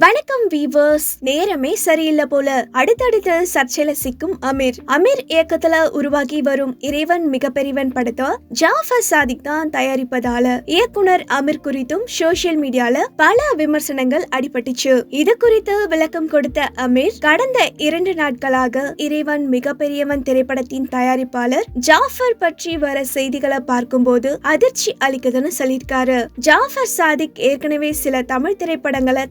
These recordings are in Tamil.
வணக்கம் வீவர்ஸ் நேரமே சரியில்லை போல. அடுத்தடுத்து சர்ச்சையில சிக்கும் அமீர். அமீர் இயக்கத்துல உருவாகி வரும் இறைவன் மிகப்பெரியவன் படத்தை ஜாஃபர் சாதிக் தான் தயாரிப்பதால இயக்குனர் அமீர் குறித்தும் சோசியல் மீடியால பல விமர்சனங்கள் அடிபட்டுச்சு. இது குறித்து விளக்கம் கொடுத்த அமீர் கடந்த இரண்டு நாட்களாக இறைவன் மிகப்பெரியவன் திரைப்படத்தின் தயாரிப்பாளர் ஜாஃபர் பற்றி வர செய்திகளை பார்க்கும்போது அதிர்ச்சி அளிக்குதுன்னு சொல்லியிருக்காரு. ஜாஃபர் சாதிக் ஏற்கனவே சில தமிழ் திரைப்படங்களை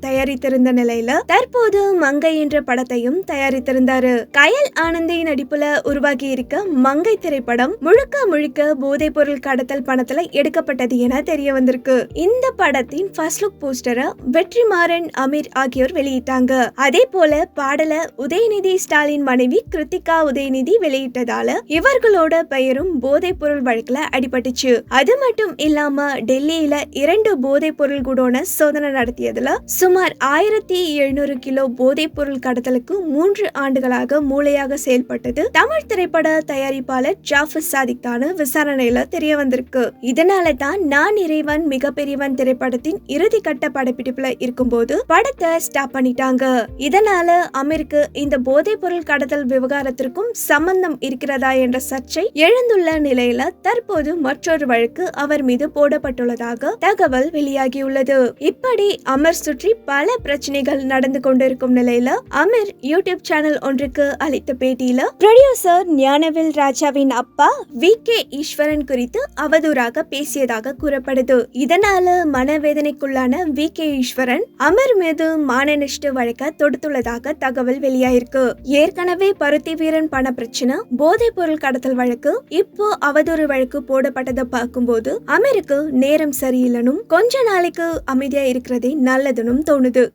இருந்த நிலையில தற்போது மங்கை என்ற படத்தையும் தயாரித்திருந்தாரு. கயல் ஆனந்தி நடிப்புல உருவாகி இருக்க மங்கை திரைப்படம் முழுக்க முழுக்க போதைப் பொருள் கடத்தல் பணத்துல எடுக்கப்பட்டது என தெரிய வந்திருக்கு. இந்த படத்தின் ஃபர்ஸ்ட் லுக் போஸ்டரை வெற்றிமாறன் அமீர் ஆகியோர் வெளியிட்டாங்க. அதே போல பாடல உதயநிதி ஸ்டாலின் மனைவி கிருத்திகா உதயநிதி வெளியிட்டதால இவர்களோட பெயரும் போதைப் பொருள் வழக்குல அடிபட்டுச்சு. அது மட்டும் இல்லாம டெல்லியில இரண்டு போதைப் பொருள் குடோன சோதனை நடத்தியதுல சுமார் ஆயிரத்தி எழுநூறு கிலோ போதைப் பொருள் கடத்தலுக்கு மூன்று ஆண்டுகளாக மூளையாக செயல்பட்டது தமிழ் திரைப்பட தயாரிப்பாளர் ஜாஃபர் சாதிக்கான விசாரணையில தெரிய வந்திருக்கு இதனால தான் நான் இறைவன் மிகப்பெரியவன் திரைப்படத்தின் இறுதி கட்ட படப்பிடிப்புல இருக்கும்போது படத்தை ஸ்டாப் பண்ணிட்டாங்க. இதனால அமெரிக்க இந்த போதைப் பொருள் கடத்தல் விவகாரத்திற்கும் சம்பந்தம் இருக்கிறதா என்ற சர்ச்சை எழுந்துள்ள நிலையில தற்போது மற்றொரு வழக்கு அவர் மீது போடப்பட்டுள்ளதாக தகவல் வெளியாகியுள்ளது. இப்படி அமர் சுற்றி பல பிரச்சனைகள் நடந்து கொண்டிருக்கும் நிலையில அமீர் யூடியூப் சேனல் ஒன்றுக்கு அளித்த பேட்டியில ப்ரொடியூசர் ஞானவேல் ராஜாவின் அப்பா வி கே ஈஸ்வரன் குறித்து அவதூறாக பேசியதாக கூறப்படுது. இதனால மனவேதனைக்குள்ளான வி கே ஈஸ்வரன் அமர் மீது மானநஷ்ட வழக்க தொடுத்துள்ளதாக தகவல் வெளியாயிருக்கு. ஏற்கனவே பருத்தி வீரன் பண பிரச்சனை போதைப் பொருள் கடத்தல் வழக்கு இப்போ அவதூறு வழக்கு போடப்பட்டதை பார்க்கும்போது அமீருக்கு நேரம் சரியில்லைனும் கொஞ்ச நாளைக்கு அமைதியா இருக்கிறதே நல்லதுன்னு தோணுது.